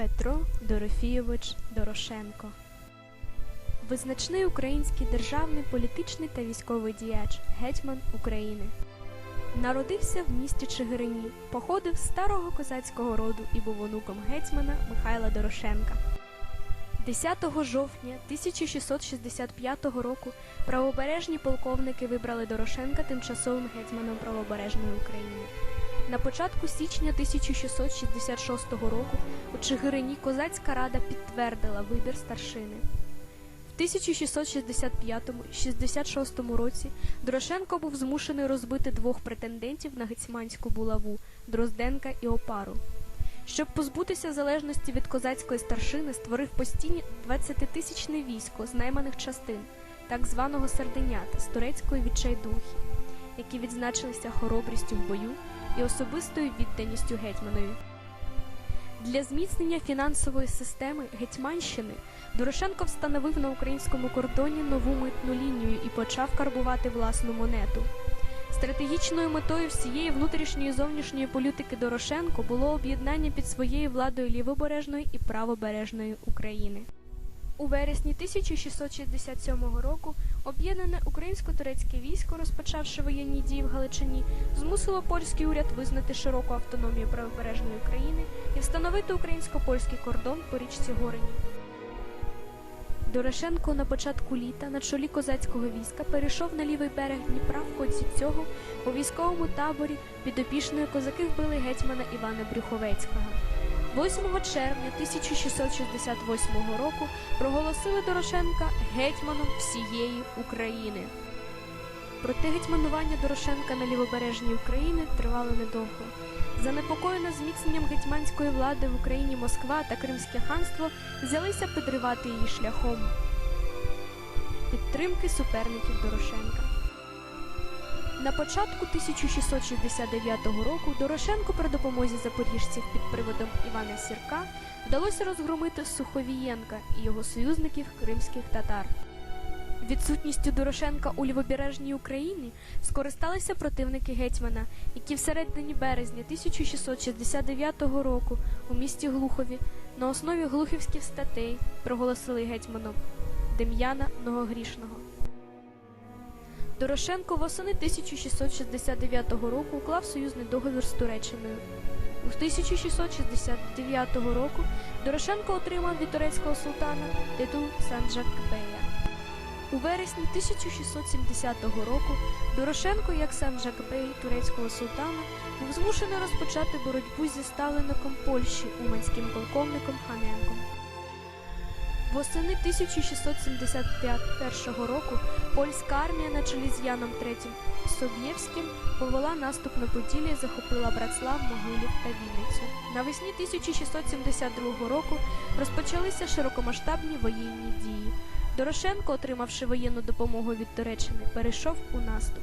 Петро Дорофійович Дорошенко. Визначний український державний політичний та військовий діяч, гетьман України. Народився в місті Чигирині, походив з старого козацького роду і був онуком гетьмана Михайла Дорошенка. 10 жовтня 1665 року правобережні полковники вибрали Дорошенка тимчасовим гетьманом правобережної України. На початку січня 1666 року у Чигирині козацька рада підтвердила вибір старшини. В 1665-66 році Дорошенко був змушений розбити двох претендентів на гетьманську булаву Дрозденка і Опару. Щоб позбутися залежності від козацької старшини, створив постійні 20-тисячне військо з найманих частин, так званого Сардинята з турецької відчайдухи, які відзначилися хоробрістю в бою і особистою відданістю гетьманові. Для зміцнення фінансової системи Гетьманщини Дорошенко встановив на українському кордоні нову митну лінію і почав карбувати власну монету. Стратегічною метою всієї внутрішньої і зовнішньої політики Дорошенко було об'єднання під своєю владою лівобережної і правобережної України. У вересні 1667 року об'єднане українсько-турецьке військо, розпочавши воєнні дії в Галичині, змусило польський уряд визнати широку автономію правобережної України і встановити українсько-польський кордон по річці Горині. Дорошенко на початку літа на чолі козацького війська перейшов на лівий берег Дніпра. В ході цього у військовому таборі підопічної козаки вбили гетьмана Івана Брюховецького. 8 червня 1668 року проголосили Дорошенка гетьманом всієї України. Проте гетьманування Дорошенка на лівобережній України тривало недовго. Занепокоєна зміцненням гетьманської влади в Україні Москва та Кримське ханство взялися підривати її шляхом підтримки суперників Дорошенка. На початку 1669 року Дорошенку при допомозі запоріжців під приводом Івана Сірка вдалося розгромити Суховієнка і його союзників кримських татар. Відсутністю Дорошенка у лівобережній Україні скористалися противники гетьмана, які в середині березня 1669 року у місті Глухові на основі глухівських статей проголосили гетьманом Дем'яна Многогрішного. Дорошенко восени 1669 року уклав союзний договір з Туреччиною. У 1669 року Дорошенко отримав від турецького султана титул Санджак-Бея. У вересні 1670 року Дорошенко, як Санджак-Бей турецького султана, був змушений розпочати боротьбу зі ставленником Польщі уманським полковником Ханенком. Восени 1671 року польська армія на чолі з Яном III Соб'євським повела наступ на Поділля і захопила Братслав, Могилів та Вінницю. Навесні 1672 року розпочалися широкомасштабні воєнні дії. Дорошенко, отримавши воєнну допомогу від Туреччини, перейшов у наступ.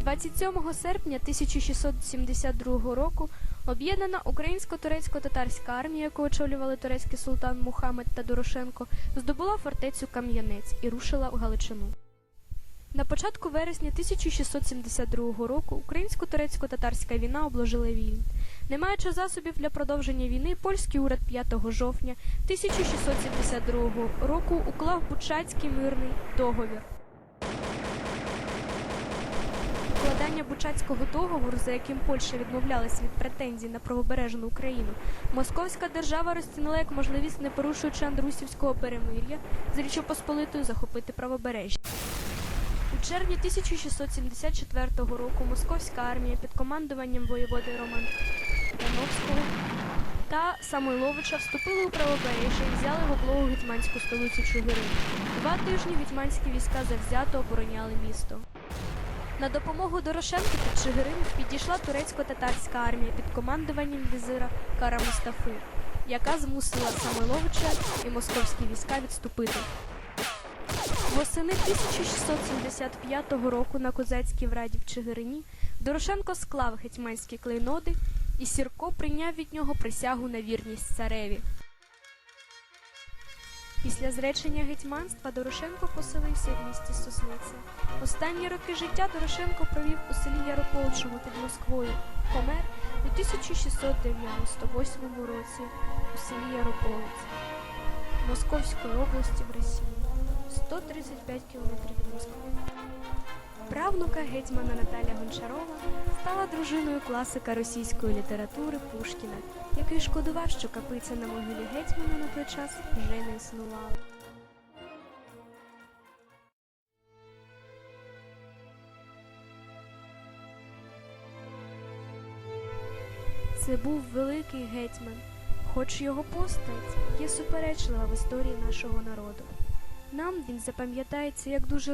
27 серпня 1672 року об'єднана українсько-турецько-татарська армія, яку очолювали турецький султан Мухаммед та Дорошенко, здобула фортецю Кам'янець і рушила в Галичину. На початку вересня 1672 року українсько-турецько-татарська війна обложила Вільн. Не маючи засобів для продовження війни, польський уряд 5 жовтня 1672 року уклав Бучацький мирний договір. Укладання Бучацького договору, за яким Польща відмовлялася від претензій на правобережну Україну, Московська держава розцінила як можливість, не порушуючи Андрусівського перемир'я, з Посполитою захопити правобережжя. У червні 1674 року московська армія під командуванням воєводи Роман Яновського та Самойловича вступили у правобережжя і взяли в облогу гетьманську столицю Чугирин. Два тижні гетьманські війська завзято обороняли місто. На допомогу Дорошенку під Чигирин підійшла турецько-татарська армія під командуванням візира Кара Мустафи, яка змусила Самойловича і московські війська відступити. Восени 1675 року на козацькій враді в Чигирині Дорошенко склав гетьманські клейноди, і Сірко прийняв від нього присягу на вірність цареві. Після зречення гетьманства Дорошенко поселився в місті Сосниця. Останні роки життя Дорошенко провів у селі Ярополчому під Москвою. Помер У 1698 році у селі Ярополець Московської області в Росії 135 кілометрів від Москви. Правнука гетьмана Наталя Гончарова стала дружиною класика російської літератури Пушкіна, який шкодував, що капиця на могилі гетьмана на той час вже не існувала. Це був великий гетьман, хоч його постать є суперечлива в історії нашого народу. Нам він запам'ятається як дуже